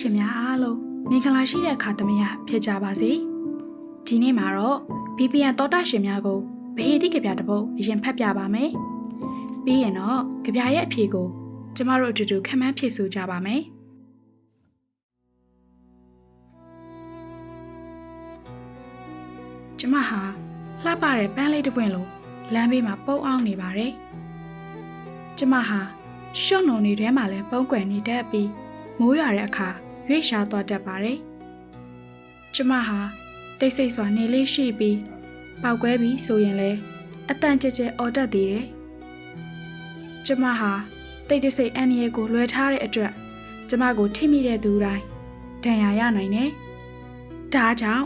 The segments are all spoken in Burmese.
ရှင်များအားလုံးမင်္ဂလာရှိတဲ့အခါသမယဖြစ်ကြပါစေဒီနေ့မှာတော့ VPN တောတာရှင်များကိုဗဟေတိကဗျာတစ်ပုဒ်အရင်ဖတ်ပြပါမယ်ပြီးရင်တော့ကဗျာရဲ့အဖြေကိုကျမတို့အတူတူခန့်မှန်းဖြေဆိုကြပါမယ်ကျမဟာလှပတဲ့ပန်းလေးတစ်ပွင့်လိုလမ်းဘေးမှာပုတ်အောင်နေပါတယ်ကျမဟာရှွန့်နုံနေထဲမှာလဲပုံကွယ်နေတတ်ပြီးမိုးရွာတဲ့အခါ ရွေ့ရှားသွားတတ်ပါတယ်ကျမဟာတိတ်ဆိတ်စွာနေလေးရှိပြီးပောက်ကွဲပြီးဆိုရင်လဲအတန်ကြဲကြဲအော်တတ်သေးတယ်ကျမဟာတိတ်တဆိတ်အန်ရီကိုလွှဲထားတဲ့အတွက်ကျမကိုထိမိတဲ့သူတိုင်းဒဏ်ရာရနိုင်တယ်ဒါကြောင့်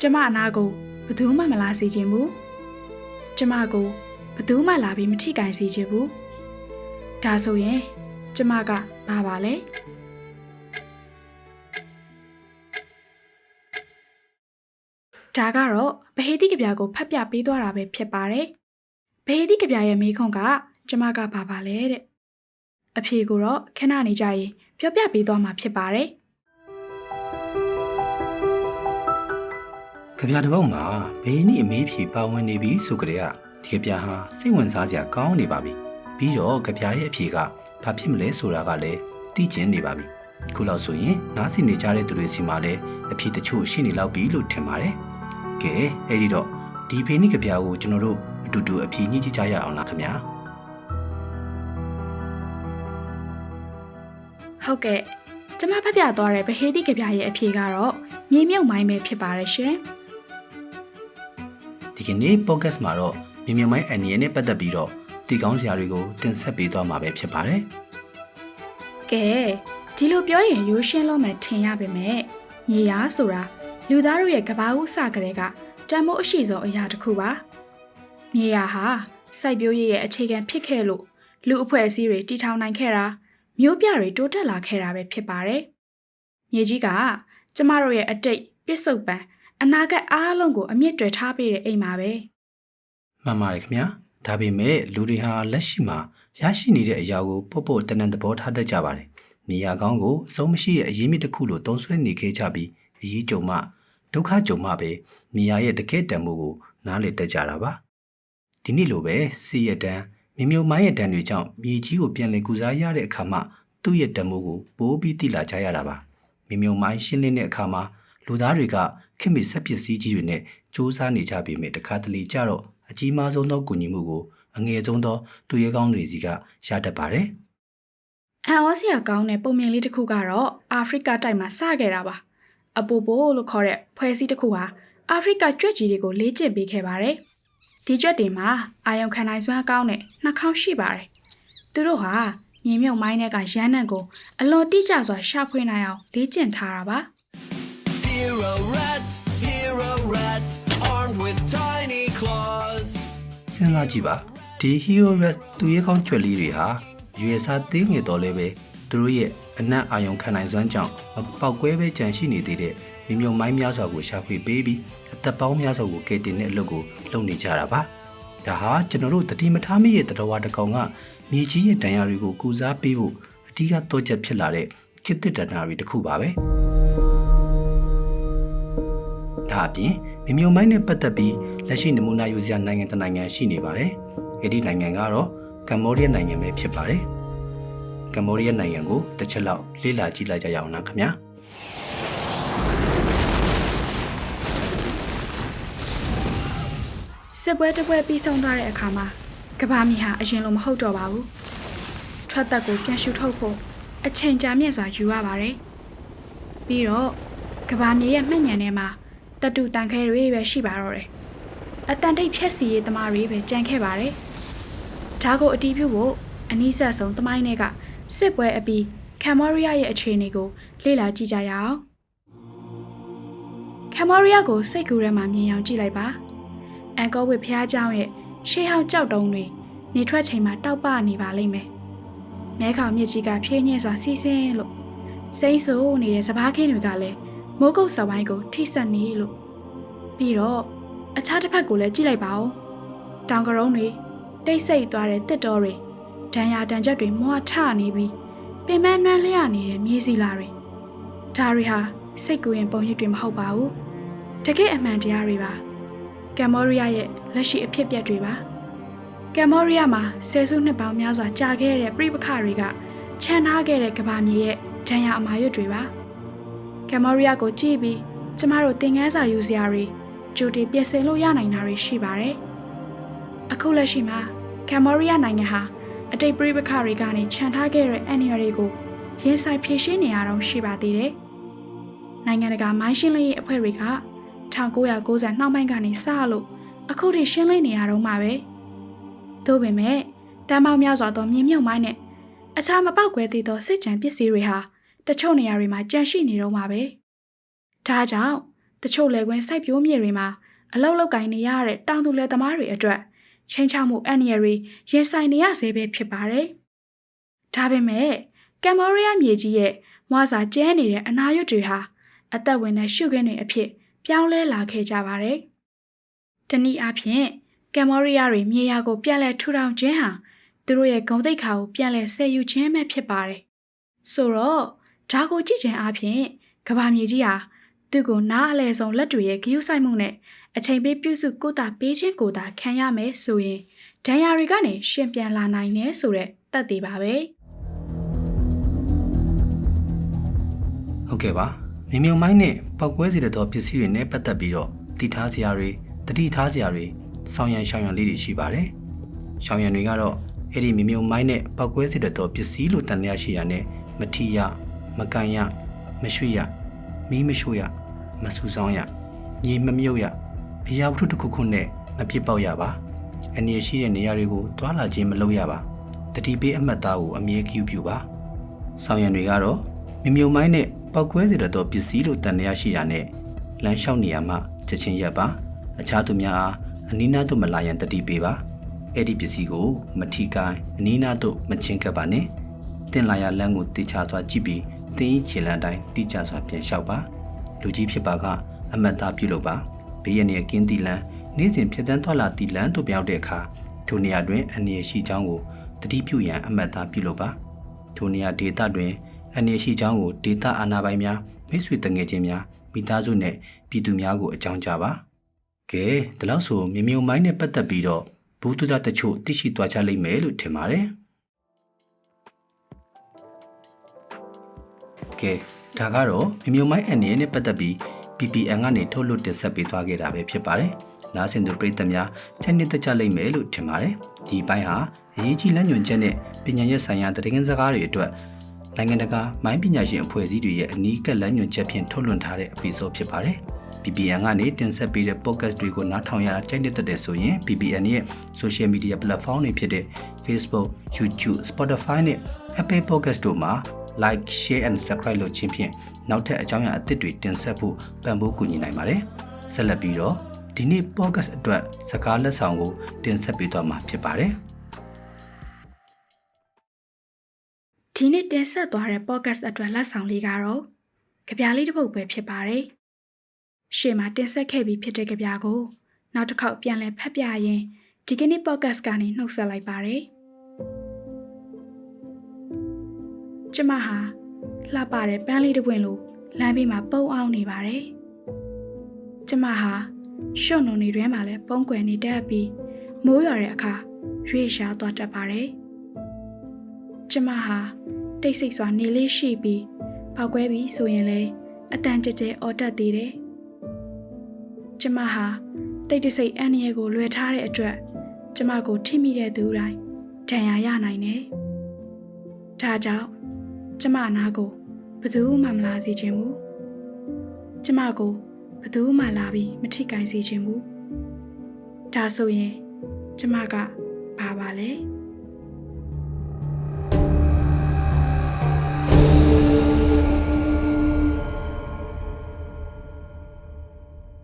ကျမအနာကိုဘယ်သူမှမလာစေချင်ဘူးကျမကိုဘယ်သူမှလာပြီးမထိကင်စေချင်ဘူးဒါဆိုရင်ကျမကဘာပါလဲ ဒါကတော့ဗဟေတိကဗျာကိုဖတ်ပြပေးသွားတာပဲဖြစ်ပါတယ်ဗဟေတိကဗျာရဲ့မေးခွန်းကကျမကဘာပါလဲတဲ့အဖြေကိုတော့ခဏနေကြရင်ပြောပြပေးသွားမှာဖြစ်ပါတယ်ကြပြတစ်ပုတ်မှာဘေးနီအမေးဖြေပါဝင်နေပြီဆိုကြတဲ့ကဒီကြပြဟာစိတ်ဝင်စားစရာကောင်းနေပါပြီပြီးတော့ကြပြရဲ့အဖြေကဘာဖြစ်မလဲဆိုတာကလည်းသိကျင်နေပါပြီခုလောက်ဆိုရင်နားဆင်နေကြတဲ့သူတွေစီမှာလည်းအဖြေတချို့ရှိနေလောက်ပြီလို့ထင်ပါတယ် ကဲအဲ့ဒီတော့ဒီဘေးနီကြပြကိုကျွန်တော်တို့အတူတူအဖြေညှိကြည့်ကြရအောင်လားခင်ဗျာဟုတ်ကဲ့ကျမဖတ်ပြသွားတဲ့ဗဟေတိကဗျာရဲ့အဖြေကတော့မြေမြုပ်မိုင်းပဲဖြစ်ပါတယ်ရှင်ဒီကနေ့ podcast မှာတော့မြင်မြင်မိုင်းအန်နီရဲ့နဲ့ပတ်သက်ပြီးတော့တီကောင်းစရာတွေကိုတင်ဆက်ပေးသွားမှာပဲဖြစ်ပါတယ်ကဲဒီလိုပြောရင်ရိုးရှင်းလို့မှထင်ရပါမယ်မြေယာဆိုတာ လူသားတို့ရဲ့ကဘာဦးစကလေးကတန်မိုးအရှိဆုံးအရာတစ်ခုပါမြေယာဟာစိုက်ပျိုးရေးရဲ့အခြေခံဖြစ်ခဲ့လို့လူအဖွဲ့အစည်းတွေတည်ထောင်နိုင်ခဲ့တာမျိုးပြတွေတိုးတက်လာခဲ့တာပဲဖြစ်ပါတယ်မြေကြီးကကျမတို့ရဲ့အတိတ်ပစ္စုပန်အနာဂတ်အားလုံးကိုအမြင့်တွယ်ထားပေးတဲ့အိမ်ပါပဲမှန်ပါတယ်ခင်ဗျာဒါပေမဲ့လူတွေဟာလက်ရှိမှာရရှိနေတဲ့အရာကိုပုတ်ပုတ်တန်တန်သဘောထားတတ်ကြပါတယ်နေရာကောင်းကိုအဆုံးမရှိတဲ့အရေးမြစ်တစ်ခုလိုတုံးဆွဲနေခဲ့ကြပြီးအရေးကြုံမှ ဒုက္ခကြုံမှပဲနေရာရဲ့တကယ့်တန်ဖိုးကိုနားလည်တတ်ကြတာပါဒီနေ့လိုပဲစီရတန်မြေမြုံမိုင်းရဲ့တန်တွေကြောင့်မြေကြီးကိုပြန်လည်ကူစားရတဲ့အခါမှာသူ့ရဲ့တန်ဖိုးကိုပိုးပြီးတိလာကြရတာပါမြေမြုံမိုင်းရှင်းလင်းတဲ့အခါမှာလူသားတွေကခင်မစ်ဆက်ပစ္စည်းကြီးတွေနဲ့စူးစမ်းနေကြပေမဲ့တခါတလေကြတော့အကြီးမားဆုံးသောကူညီမှုကိုအငယ်ဆုံးသောသူရဲကောင်းတွေစီကရတတ်ပါတယ်အန်ဩစရာကောင်းတဲ့ပုံမြင်လေးတစ်ခုကတော့အာဖရိကတိုက်မှာစခဲ့တာပါ အပူပိုလို့ခေါ်တဲ့ဖွဲ့စည်းတစ်ခုဟာအာဖရိကကြွက်ကြီးတွေကိုလေ့ကျင့်ပေးခဲ့ပါတယ်ဒီကြွက်တွေမှာအာယုံခံနိုင်စွမ်းကောင်းတဲ့နှာခေါင်းရှိပါတယ်သူတို့ဟာမြေမြုပ်မိုင်းတဲ့ကရမ်းနံကိုအလွန်တိကျစွာရှာဖွေနိုင်အောင်လေ့ကျင့်ထားတာပါ Hero rats, hero rats, armed with tiny claws. စဉ်းစားကြည့်ပါဒီ hero red သူရဲကောင်းကြွက်လေးတွေဟာရွေစားသေးငယ်တော်လည်းပဲသူတို့ရဲ့ အနက်အာယုံခံနိုင်စွမ်းကြောင့်မပောက်ကွဲပဲကြံရှိနေသေးတဲ့မြေမြုံမိုင်းများစွာကိုရှာဖွေပေးပြီးအသက်ပေါင်းများစွာကိုကယ်တင်တဲ့အလုပ်ကိုလုပ်နေကြတာပါဒါဟာကျွန်တော်တို့တတိမထားမိရဲ့တတော်ဝါတစ်ကောင်ကမြေကြီးရဲ့တန်ရာတွေကိုကူစားပေးဖို့အဓိကတော့ချက်ဖြစ်လာတဲ့ခေတ်သစ်တဏ္ဍာရီတစ်ခုပါပဲဒါအပြင်မြမြုံမိုင်းနဲ့ပတ်သက်ပြီးလက်ရှိနမူနာယူစရာနိုင်ငံတစ်နိုင်ငံရှိနေပါတယ်။အဲဒီနိုင်ငံကတော့ကမ္ဘောဒီးယားနိုင်ငံပဲဖြစ်ပါတယ်။ ကမ္ဘောဒီးယားနိုင်ငံကိုတစ်ချက်လောက်လေ့လာကြည့်လိုက်ကြရအောင်လားခင်ဗျာစစ်ပွဲတစ်ပွဲပြီးဆုံးသွားတဲ့အခါမှာကဘာမီဟာအရင်လိုမဟုတ်တော့ပါဘူးထွက်သက်ကိုပြန်ရှူထုတ်ဖို့အချိန်ကြာမြင့်စွာယူရပါတယ်ပြီးတော့ကဘာမြေရဲ့မှတ်ဉဏ်ထဲမှာတတူတန်ခဲတွေပဲရှိပါတော့တယ်အတန်တိတ်ဖြက်စီရေးသမားတွေပဲကြံခဲ့ပါတယ်ဒါကိုအတီးပြုဖို့အနည်းဆက်ဆုံးသမိုင်းတွေက စစ်ပွဲအပြီးကမ်မောရီးယားရဲ့အခြေအနေကိုလေ့လာကြည့်ကြရအောင်ကမ်မောရီးယားကိုစိတ်ကူးထဲမှာမြင်အောင်ကြည့်လိုက်ပါ အန်ကောဝစ်ဖျားเจ้าရဲ့ရှေးဟောင်းကြောက်တုံးတွေနေထွက်ချိန်မှာတောက်ပနေပါလိမ့်မယ်။မဲခေါင်မြစ်ကြီးကဖြင်းညင်းစွာစီးဆင်းလို့စိမ့်ဆိုးနေတဲ့စပားခင်းတွေကလည်းမိုးကုတ်စပိုင်းကိုထိဆက်နေလို့ပြီးတော့အခြားတစ်ဖက်ကိုလည်းကြည့်လိုက်ပါဦး။တောင်ကရုံးတွေတိတ်ဆိတ်သွားတဲ့တစ်တော်တွေ ဒဏ်ရာတန်ချက်တွေမွာထနေပြီးပင်မနှွမ်းလျက်နေတဲ့မြေစီလာတွေဒါတွေဟာစိတ်ကူးရင်ပုံရိပ်တွေမဟုတ်ပါဘူးတကယ့်အမှန်တရားတွေပါကမ်မောရီးယားရဲ့လက်ရှိအဖြစ်အပျက်တွေပါကမ်မောရီးယားမှာဆယ်စုနှစ်ပေါင်းများစွာကြာခဲ့တဲ့ပြိပခတွေကခြံထားခဲ့တဲ့ကဘာမြေရဲ့ဒဏ်ရာအမာရွတ်တွေပါကမ်မောရီးယားကိုကြည့်ပြီးကျမတို့သင်ခန်းစာယူစရာတွေကြိုတင်ပြင်ဆင်လို့ရနိုင်တာတွေရှိပါတယ်အခုလက်ရှိမှာကမ်မောရီးယားနိုင်ငံဟာ အတိတ်ပြိပခတွေကနေခြံထားခဲ့တဲ့အန်နီရတွေကိုရင်ဆိုင်ဖြည့်ရှင်းနေရတော့ရှိပါသေးတယ်နိုင်ငံတကာမိုင်းရှင်းလင်းရေးအဖွဲ့တွေက1990နှောင်းပိုင်းကနေစလို့အခုထိရှင်းလင်းနေရတော့မှာပဲ။သို့ပေမဲ့တမ်းပေါင်းများစွာသောမြင်းမြုပ်မိုင်းနဲ့အခြားမပောက်ကွဲသေးသောစစ်ကြံပစ္စည်းတွေဟာတချို့နေရာတွေမှာကြန့်ရှိနေတော့မှာပဲ။ဒါကြောင့်တချို့လေကွင်းစိုက်ပျိုးမြေတွေမှာအလောက်လောက်ကင်နေရတဲ့တောင်သူလယ်သမားတွေအတွက် ချင်းချောက်မှုအန္တရာယ်တွေရင်ဆိုင်နေရဆဲပဲဖြစ်ပါတယ်။ဒါပေမဲ့ကမ်ဘောရီးယားမြေကြီးရဲ့မွားစာကျဲနေတဲ့အနာရွတ်တွေဟာအသက်ဝင်တဲ့ရှုခင်းတွေအဖြစ်ပြောင်းလဲလာခဲ့ကြပါတယ်။တနည်းအားဖြင့်ကမ်ဘောရီးယားတွေမြေယာကိုပြန်လည်ထူထောင်ခြင်းဟာသူတို့ရဲ့ဂုဏ်သိက္ခာကိုပြန်လည်ဆယ်ယူခြင်းပဲဖြစ်ပါတယ်။ဆိုတော့ဒါကိုကြည့်ခြင်းအားဖြင့်ကဘာမြေကြီးဟာသူ့ကိုနားအလဲဆုံးလက်တွေရဲ့ဂရုစိုက်မှုနဲ့ အချိန်ပေးပြုစုကိုတာပေးခြင်းကိုတာခံရမယ်ဆိုရင်ဒဏ်ရာတွေကနေရှင်ပြန်လာနိုင်တယ်ဆိုတဲ့သက်သေပါပဲဟုတ်ကဲ့ပါမြမြုံမိုင်းနဲ့ပောက်ကွဲစေတဲ့သောပစ္စည်းတွေနဲ့ပတ်သက်ပြီးတော့တည်ထားစရာတွေတတိထားစရာတွေဆောင်းရံရှောင်းရံလေးတွေရှိပါတယ်ရှောင်းရံတွေကတော့အဲ့ဒီမြမြုံမိုင်းနဲ့ပောက်ကွဲစေတဲ့သောပစ္စည်းလို့တန်ရရှိရတဲ့မထီရမကန်ရမရွှေရမီးမရှို့ရမဆူဆောင်းရညီမမြုပ်ရ အရာဝတ္ထုတစ်ခုခုနဲ့မပြစ်ပေါက်ရပါအနေရှိတဲ့နေရာတွေကိုတွာလာခြင်းမလုပ်ရပါတတိပေးအမှတ်သားကိုအမြဲကျူးပြူပါဆောင်းရံတွေကတော့မြမြုံမိုင်းနဲ့ပောက်ကွဲစေတဲ့တော့ပစ္စည်းလို့တန်ရရှိတာနဲ့လမ်းလျှောက်နေရမှာချက်ချင်းရပ်ပါအခြားသူများအားအနီးနားသို့မလာရန်တတိပေးပါအဲ့ဒီပစ္စည်းကိုမထီကိုင်းအနီးနားသို့မချင်းကပ်ပါနဲ့တင်လာရလမ်းကိုတိချစွာကြည့်ပြီးတင်းခြေလမ်းတိုင်းတိကျစွာပြန်လျှောက်ပါလူကြီးဖြစ်ပါကအမတ်သားပြုလုပ်ပါ ဘေးရနေကင်းတီလန်းနေ့စဉ်ဖြစ်တန်းထွက်လာတီလန်းတို့ပြောင်းတဲ့အခါထိုနေရာတွင်အနေရှိချောင်းကိုတတိပြုရန်အမတ်သားပြုလုပ်ပါထိုနေရာဒေသတွင်အနေရှိချောင်းကိုဒေတာအာဏာပိုင်များမိတ်ဆွေတငယ်ချင်းများမိသားစုနဲ့ပြည်သူများကိုအကြောင်းကြားပါကဲဒီလောက်ဆိုမြမြုံမိုင်းနဲ့ပတ်သက်ပြီးတော့ဘူးသူသားတချို့သိရှိသွားကြလိမ့်မယ်လို့ထင်ပါတယ်ကဲဒါကတော့မြမြုံမိုင်းအနေနဲ့ပတ်သက်ပြီး PPN ကနေထုတ်လွှတ်တင်ဆက်ပေးသွားခဲ့တာပဲဖြစ်ပါတယ်နားဆင်သူပရိသတ်များချက်နှစ်သက်ကြလိမ့်မယ်လို့ထင်ပါတယ်ဒီဘိုင်းဟာအရေးကြီးလမ်းညွှန်ချက်နဲ့ပညာရေးဆိုင်ရာတည်ငင်းစကားတွေအတွက်နိုင်ငံတကာမိုင်းပညာရှင်အဖွဲ့အစည်းတွေရဲ့အနီးကပ်လမ်းညွှန်ချက်ဖြင့်ထုတ်လွှင့်ထားတဲ့အပီဆိုဖြစ်ပါတယ်။ PPN ကနေတင်ဆက်ပေးတဲ့ podcast တွေကိုနားထောင်ရတာကြိုက်တဲ့တဲ့ဆိုရင် PPN ရဲ့ social media platform တွေဖြစ်တဲ့ Facebook, YouTube, Spotify နဲ့ Apple Podcast တို့မှာ like, share and subscribe လုပ်ခြင်းဖြင့်နောက်ထပ်အကြောင်းအရာအသစ်တွေတင်ဆက်ဖို့ပံ့ပိုးကူညီနိုင်ပါတယ်။ဆက်လက်ပြီးတော့ဒီနေ့ podcast အတွက်စကားလက်ဆောင်ကိုတင်ဆက်ပေးသွားမှာဖြစ်ပါတယ်။ဒီနေ့တင်ဆက်သွားတဲ့ podcast အတွက်လက်ဆောင်လေးကတော့ကြပြလေးတစ်ပုဒ်ပဲဖြစ်ပါတယ်။ရှေ့မှာတင်ဆက်ခဲ့ပြီးဖြစ်တဲ့ကြပြကို နောက်တစ်ခေါက်ပြန်လည်ဖတ်ပြရင်ဒီကနေ့ podcast ကနေနှုတ်ဆက်လိုက်ပါတယ်။ ကျမဟာလှပတဲ့ပန်းလေးတစ်ပွင့်လိုလမ်းဘေးမှာပုံအောင်နေပါတယ်။ကျမဟာရှုံနုံနေတွဲမှာလဲပုံကွယ်နေတတ်ပြီးမိုးရွာတဲ့အခါရွေ့ရှားသွားတတ်ပါတယ်။ကျမဟာတိတ်ဆိတ်စွာနေလေးရှိပြီးပောက်ကွဲပြီးဆိုရင်လေအတန်ကြဲကြဲအော်တက်သေးတယ်။ကျမဟာတိတ်တဆိတ်အန်ရဲကိုလွယ်ထားတဲ့အတွက်ကျမကိုထိမိတဲ့သူတိုင်းဒဏ်ရာရနိုင်တယ်။ဒါကြောင့် ကျမအနာကိုဘယ်သူမှမလာစေချင်ဘူး။ကျမကိုဘယ်သူမှလာပြီးမထိကိုင်စေချင်ဘူး။ဒါဆိုရင်ကျမကဘာပါလဲ။